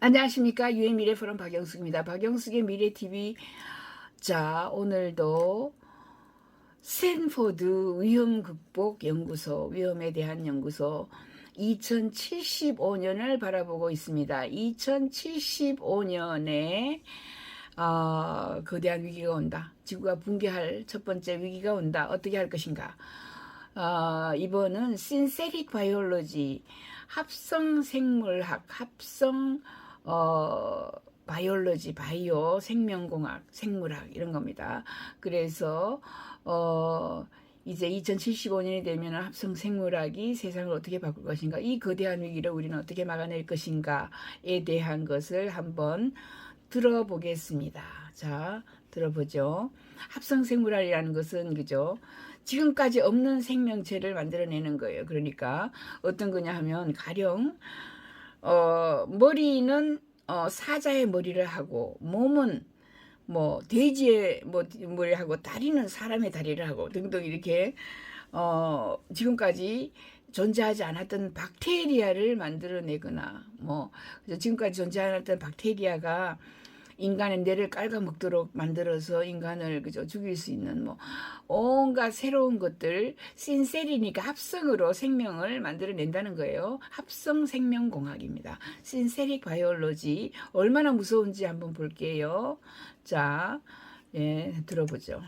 안녕하십니까 유엔 미래 포럼 박영숙입니다. 박영숙의 미래 TV 자 오늘도 스탠포드 위험 극복 연구소 위험에 대한 연구소 2075년을 바라보고 있습니다. 2075년에 어, 거대한 위기가 온다. 지구가 붕괴할 첫 번째 위기가 온다. 어떻게 할 것인가? 어, 이번은 신세틱 바이올로지 합성 생물학 합성 어 바이올로지 바이오 생명공학 생물학 이런 겁니다. 그래서 어 이제 2075년이 되면 합성 생물학이 세상을 어떻게 바꿀 것인가 이 거대한 위기를 우리는 어떻게 막아낼 것인가에 대한 것을 한번 들어보겠습니다. 자, 들어보죠. 합성 생물학이라는 것은 그죠? 지금까지 없는 생명체를 만들어내는 거예요. 그러니까 어떤 거냐 하면 가령 어, 머리는 어, 사자의 머리를 하고 몸은 뭐 돼지의 뭐 머리를 하고 다리는 사람의 다리를 하고 등등 이렇게 어, 지금까지 존재하지 않았던 박테리아를 만들어내거나 뭐 지금까지 존재하지 않았던 박테리아가 인간의 뇌를 깔아먹도록 만들어서 인간을 그저 죽일 수 있는 뭐 온갖 새로운 것들 신셀이니까 합성으로 생명을 만들어낸다는 거예요. 합성 생명공학입니다. 신세릭 바이올로지 얼마나 무서운지 한번 볼게요. 자, 예, 들어보죠.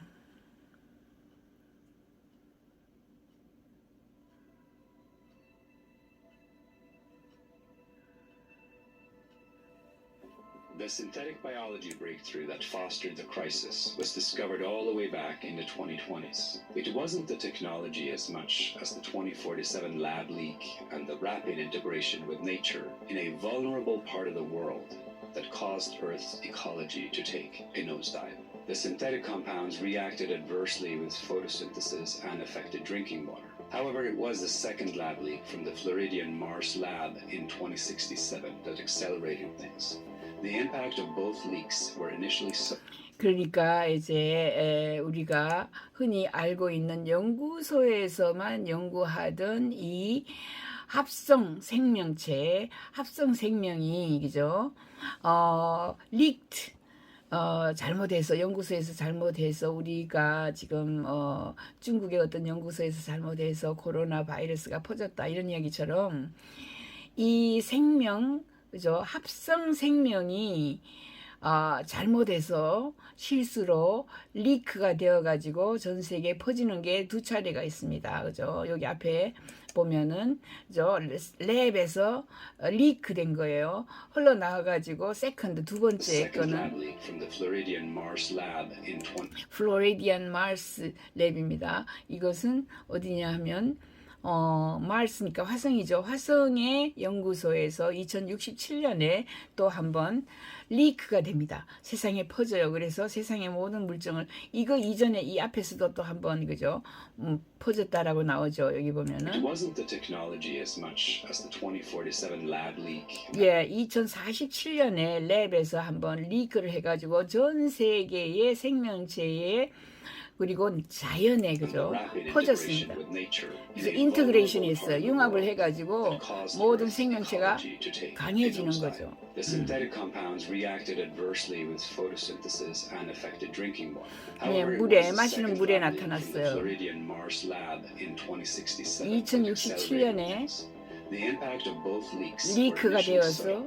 The synthetic biology breakthrough that fostered the crisis was discovered all the way back in the 2020s. It wasn't the technology as much as the 2047 lab leak and the rapid integration with nature in a vulnerable part of the world that caused Earth's ecology to take a nosedive. The synthetic compounds reacted adversely with photosynthesis and affected drinking water. However, it was the second lab leak from the Floridian Mars lab in 2067 that accelerated things. 그러니까 이제 에, 우리가 흔히 알고 있는 연구소에서만 연구하던 이 합성 생명체, 합성 생명이 그죠? 어, 리크트 어, 잘못해서 연구소에서 잘못해서 우리가 지금 어, 중국의 어떤 연구소에서 잘못해서 코로나 바이러스가 퍼졌다 이런 이야기처럼 이 생명 그죠 합성 생명이 아, 잘못해서 실수로 리크가 되어 가지고 전 세계에 퍼지는 게 두 차례가 있습니다. 그죠? 여기 앞에 보면은 저 랩에서 리크 된 거예요. 흘러나와 가지고 세컨드 두 번째 거는 lab leak from the Floridian Mars lab in 20 플로리디안 마스 랩입니다. 이것은 어디냐 하면 어, 마스니까 화성이죠. 화성의 연구소에서 2067년에 또 한번 리크가 됩니다. 세상에 퍼져요. 그래서 세상의 모든 물정을 이거 이전에 이 앞에서도 또 한번 그죠? 음, 퍼졌다라고 나오죠. 여기 보면은 wasn't the technology as much as the 2047 lab leak 예, 2047년에 랩에서 한번 리크를 해가지고 전 세계의 생명체에 그리고 자연에 그죠 퍼졌습니다. 그래서 인터그레이션이 있어요. the 융합을 해가지고 모든 생명체가 강해지는. 거죠. Water. 네, 물에, 마시는 물에 나타났어요. Floridian Mars lab in 2067 that 2067 accelerated 년에 things. The impact of both leaks 리크가 were initially 되어서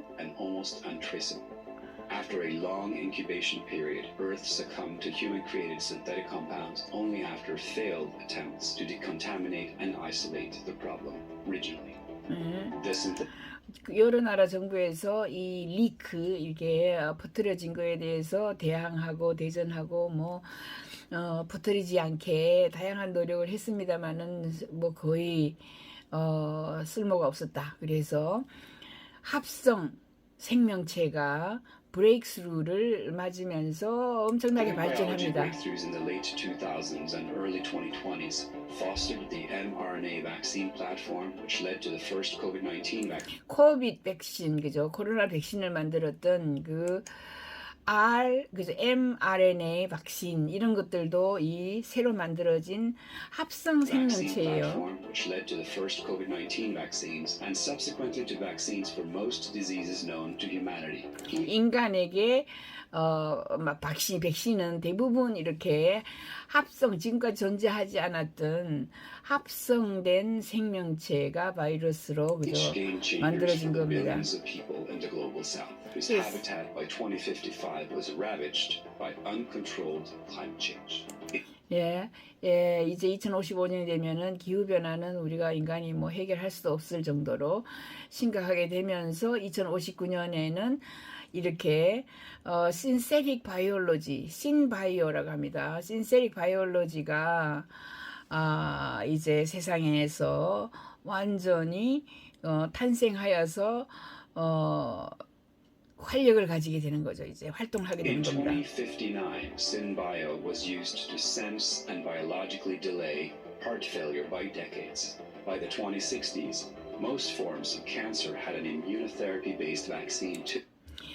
After a long incubation period, Earth succumbed to human-created synthetic compounds only after failed attempts to decontaminate and isolate the problem originally. 음. 그 여러 나라 정부에서 이 리크 이게 어, 퍼뜨려진 거에 대해서 대항하고 대전하고 뭐 어, 퍼뜨리지 않게 다양한 노력을 했습니다마는 뭐 거의 어, 쓸모가 없었다. 그래서 합성 생명체가 브레이크스루를 맞으면서 엄청나게 발전합니다. breakthroughs in the late 2000s and early 2020s fostered the mRNA vaccine platform, which led to the first COVID-19 vaccine. 코비드 백신 그죠? 코로나 백신을 만들었던 그 R 그죠 mRNA 박신 이런 것들도 이 새로 만들어진 합성 생명체예요. which led to the first COVID-19 vaccines and subsequently to vaccines for most diseases known to humanity. 인간에게 어, 막 박신, 백신은 대부분 이렇게 합성, 지금까지 존재하지 않았던 합성된 생명체가 바이러스로 그죠? 만들어진 겁니다. billions of people in the global south, whose Yes. habitat by 2055 was ravaged by uncontrolled climate change. 예, 예, 이제 2055년이 되면은 기후 변화는 우리가 인간이 뭐 해결할 수 없을 정도로 심각하게 되면서 2059년에는 이렇게 어 신세릭 바이올로지, 신바이오라고 합니다. 신세릭 바이올로지가 아 이제 세상에서 완전히 어 탄생하여서 어 활력을 가지게 되는 거죠. 이제 활동하게 In 되는 겁니다. 2059, SynBio was used to sense and biologically delay heart failure by decades. By the 2060s, most forms of cancer had an immunotherapy-based vaccine too.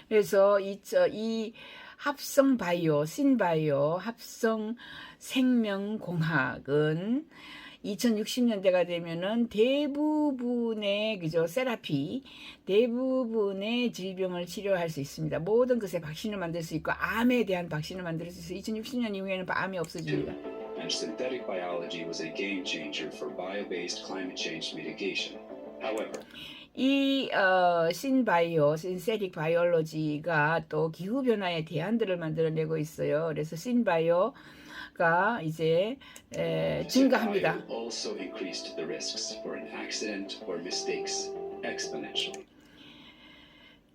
그래서 이, 저, 이 합성 바이오, 신바이오, 합성 생명공학은 2060년대가 되면은 대부분의 그죠 세라피 대부분의 질병을 치료할 수 있습니다. 모든 것에 박신을 만들 수 있고 암에 대한 박신을 만들 수 있어요. 2060년 이후에는 암이 없어집니다. and synthetic biology was a game changer for bio-based climate change mitigation. However, 이 어, 신바이오, 신세틱 바이올로지가 또 기후 변화의 대안들을 만들어내고 있어요. 그래서 신바이오 가 이제 에, 증가합니다.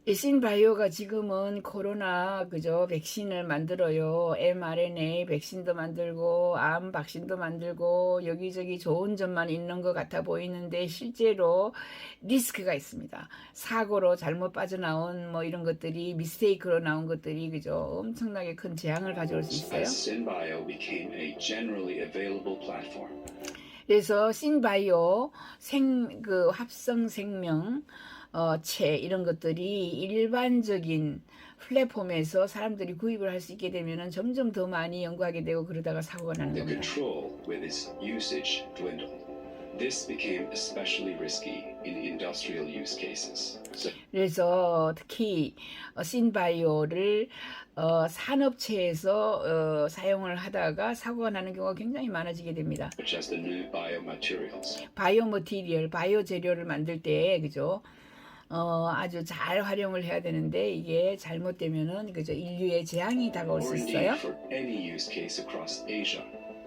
이 신바이오가 지금은 코로나 그죠 백신을 만들어요. mRNA 백신도 만들고 암 백신도 만들고 여기저기 좋은 점만 있는 것 같아 보이는데 실제로 리스크가 있습니다. 사고로 잘못 빠져나온 뭐 이런 것들이 미스테이크로 나온 것들이 그죠 엄청나게 큰 재앙을 가져올 수 있어요. 그래서 신바이오 생 그 합성 생명 어, 체 이런 것들이 일반적인 플랫폼에서 사람들이 구입을 할 수 있게 되면은 점점 더 많이 연구하게 되고 그러다가 사고가 나는 겁니다. control with its usage dwindled. This became especially risky in industrial use cases, so 그래서 특히 어, 신바이오를 어, 산업체에서 어, 사용을 하다가 사고가 나는 경우가 굉장히 많아지게 됩니다. such as the new biomaterials. 바이오 머티리얼, 바이오 재료를 만들 때 그죠? 어, 아주 잘 활용을 해야 되는데 이게 잘못되면은 그죠? 인류의 재앙이 다가올 수 있어요. indeed for any use case across Asia,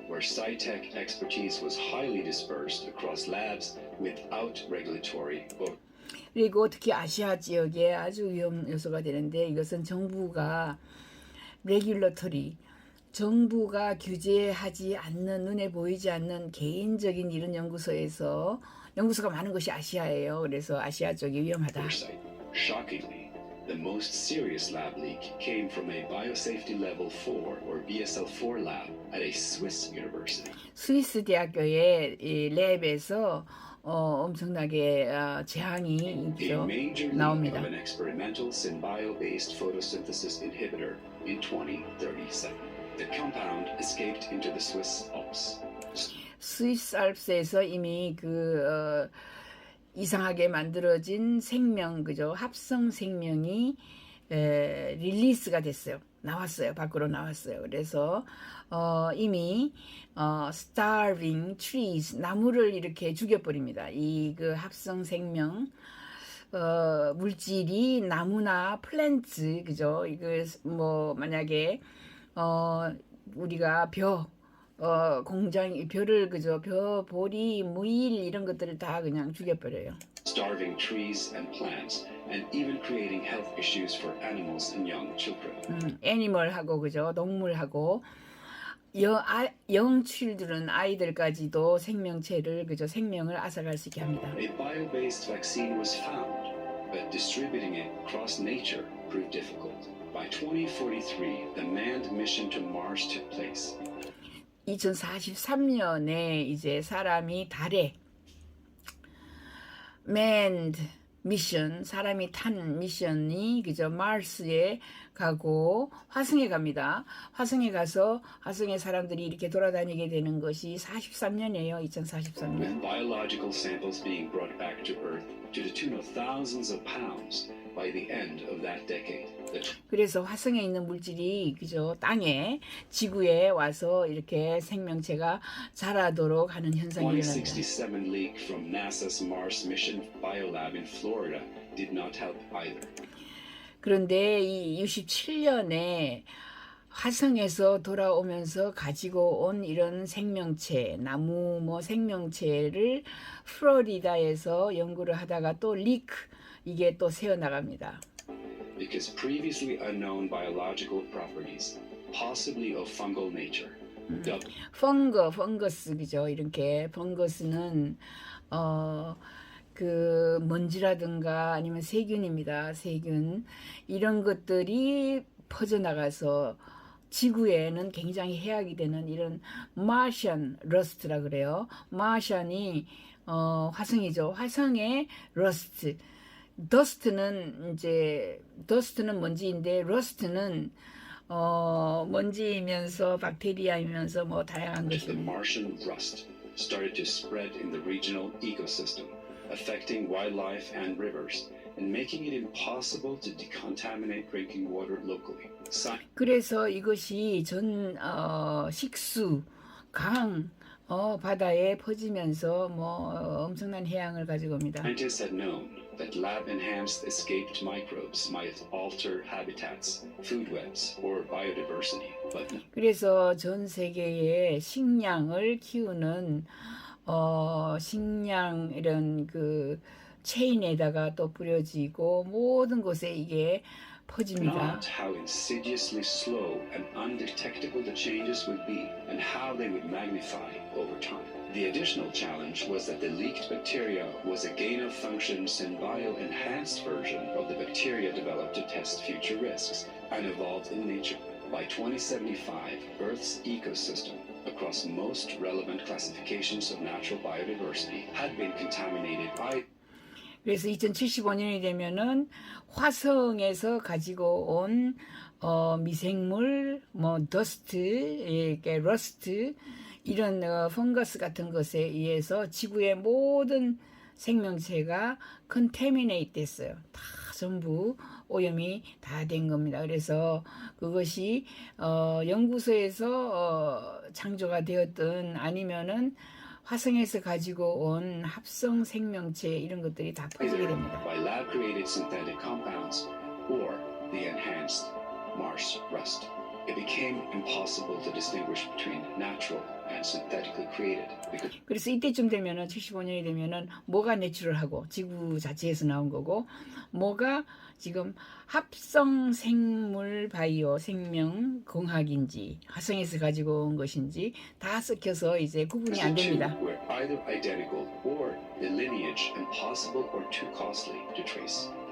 where SciTech expertise was highly dispersed across labs without regulatory or 그리고 특히 아시아 지역에 아주 위험 요소가 되는데 이것은 정부가 레귤러터리 정부가 규제하지 않는 눈에 보이지 않는 개인적인 이런 연구소에서 연구소가 많은 것이 아시아예요. 그래서 아시아 쪽이 위험하다. Shockingly, the most serious lab leak came from a biosafety level 4 or BSL4 lab at a Swiss university. 스위스 대학교의 이 랩에서 어, 엄청나게 어, 재앙이 있죠. 나옵니다. an experimental synbio-based photosynthesis inhibitor in 2037. The compound escaped into the Swiss Alps. 스위스 알프스에서 이미 그 어, 이상하게 만들어진 생명 그죠 합성 생명이 에, 릴리스가 됐어요. 나왔어요. 밖으로 나왔어요. 그래서 어, 이미 어, starving trees 나무를 이렇게 죽여버립니다. 이 그 합성 생명 어, 물질이 나무나 플랜트 그죠 이거 뭐 만약에 어, 우리가 벼 어, 공장, 벼를, 그죠, 벼, 보리, 무일, 이런 것들을 다 그냥 죽여버려요. starving trees and plants, and even creating health issues for animals and young children. 음, 애니멀하고, 그죠, 동물하고, 여, 아, 영출들은 아이들까지도 생명체를, 그죠, 생명을 앗아갈 수 있게 합니다. A bio-based vaccine was found, but distributing it across nature proved difficult. By 2043, the manned mission to Mars took place. 2043년에 이제 사람이 달에 manned 미션, 사람이 탄 미션이 그저 마르스에 가고 화성에 갑니다. 화성에 가서 화성에 사람들이 이렇게 돌아다니게 되는 것이 43년이에요. 2043년. with biological samples being brought back to Earth to the tune of thousands of pounds by the end of that decade. The 그래서 화성에 있는 물질이 그저 땅에 지구에 와서 이렇게 생명체가 자라도록 하는 현상이 일어납니다. 2067 leak from NASA's Mars mission biolab in Florida did not help either. 그런데 이 67년에 화성에서 돌아오면서 가지고 온 이런 생명체, 나무 뭐 생명체를 플로리다에서 연구를 하다가 또 리크 이게 또 새어 나갑니다. because previously unknown biological properties, possibly of fungal nature, 펑거, 펑거스 그죠? 이렇게 펑거스는 어. 그 먼지라든가 아니면 세균입니다. 세균 이런 것들이 퍼져 나가서 지구에는 굉장히 해악이 되는 이런 마션 러스트라 그래요. 마션이 어, 화성이죠. 화성의 러스트. 더스트는 이제 더스트는 먼지인데 러스트는 어, 먼지이면서 박테리아이면서 뭐 다양한 the 것입니다. Martian rust started to spread in the regional ecosystem, affecting wildlife and rivers, and making it impossible to decontaminate drinking water locally. 그래서 이것이 전 어, 식수, 강, 어, 바다에 퍼지면서 뭐 어, 엄청난 해양을 가지고 옵니다. Scientists had known that lab-enhanced escaped microbes might alter habitats, food webs, or biodiversity, but 그래서 전 세계에 식량을 키우는 어, 식량 이런 그 체인에다가 또 뿌려지고 모든 곳에 이게 퍼집니다. not how insidiously slow and undetectable the changes would be and how they would magnify over time. The additional challenge was that the leaked bacteria was a gain of function symbio-enhanced version of the bacteria developed to test future risks and evolved in nature. By 2075, Earth's ecosystem across most relevant classifications of natural biodiversity had been contaminated by 그래서 2075년이 되면은 화성에서 가지고 온 어, 미생물, 뭐 더스트, 이렇게 러스트 이런 어, 펑거스 같은 것에 의해서 지구의 모든 생명체가 컨테미네이트 됐어요. 다 전부 오염이 다 된 겁니다. 그래서 그것이 어, 연구소에서 어, 창조가 되었든 아니면은 화성에서 가지고 온 합성 생명체 이런 것들이 다 퍼지게 됩니다. by lab-created synthetic compounds or the enhanced Mars rust. It became impossible to distinguish between natural and synthetically created because 그래서 이때쯤 되면은 75년이 되면은 뭐가 내추럴하고 지구 자체에서 나온 거고 뭐가 지금 합성 생물 바이오 생명 공학인지 화성에서 가지고 온 것인지 다 섞여서 이제 구분이 안 됩니다.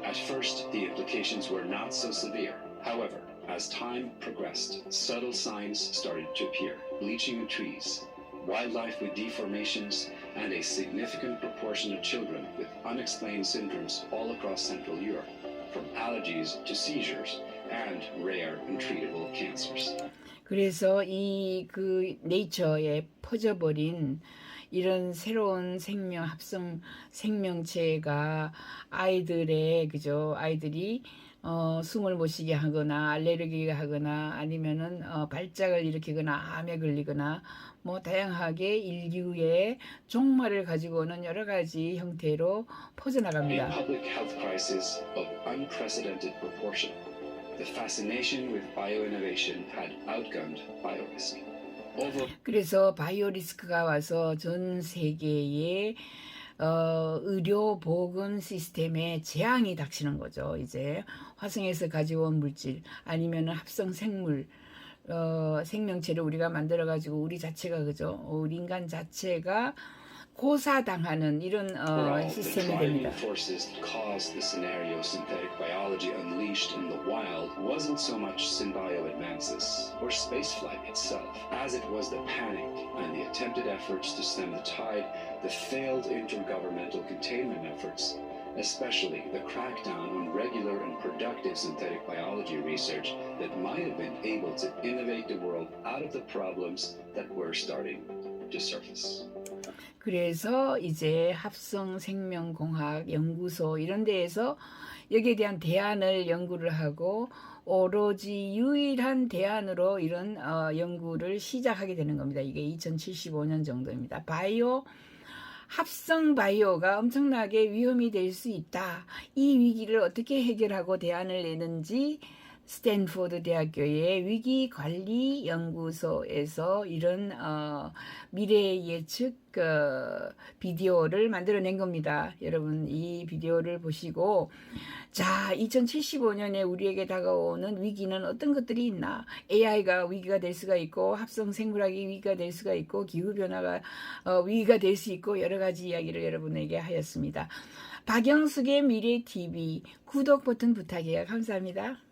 At first, the implications were not so severe. However, as time progressed, subtle signs started to appear bleaching of trees, wildlife with deformations, and a significant proportion of children with unexplained syndromes all across Central Europe, from allergies to seizures and rare and treatable cancers. 그래서 이 그 네이처에 퍼져버린 이런 새로운 생명 합성 생명체가 아이들의 그죠 아이들이 어, 숨을 못 쉬게 하거나 알레르기가 하거나 아니면은 어, 발작을 일으키거나 암에 걸리거나 뭐 다양하게 인류의 종말을 가지고 오는 여러 가지 형태로 퍼져나갑니다. 그래서 바이오 리스크가 와서 전 세계의 어, 의료 보건 시스템에 재앙이 닥치는 거죠. 이제 화성에서 가지고 온 물질 아니면 합성 생물 어, 생명체를 우리가 만들어 가지고 우리 자체가 그죠. 우리 인간 자체가 고사당하는 이런 for 어, all the 시스템이 driving 됩니다. forces that caused the scenario synthetic biology unleashed in the wild wasn't so much symbio advances or spaceflight itself as it was the panic and the attempted efforts to stem the tide, the failed intergovernmental containment efforts, especially the crackdown on regular and productive synthetic biology research that might have been able to innovate the world out of the problems that were starting to surface. 그래서 이제 합성 생명공학 연구소 이런 데에서 여기에 대한 대안을 연구를 하고 오로지 유일한 대안으로 이런 어, 연구를 시작하게 되는 겁니다. 이게 2075년 정도입니다. 바이오 합성 바이오가 엄청나게 위험이 될 수 있다. 이 위기를 어떻게 해결하고 대안을 내는지 스탠포드 대학교의 위기 관리 연구소에서 이런 어, 미래 예측 어, 비디오를 만들어낸 겁니다. 여러분 이 비디오를 보시고 자 2075년에 우리에게 다가오는 위기는 어떤 것들이 있나? AI가 위기가 될 수가 있고 합성 생물학이 위기가 될 수가 있고 기후 변화가 어, 위기가 될 수 있고 여러 가지 이야기를 여러분에게 하였습니다. 박영숙의 미래 TV 구독 버튼 부탁해요. 감사합니다.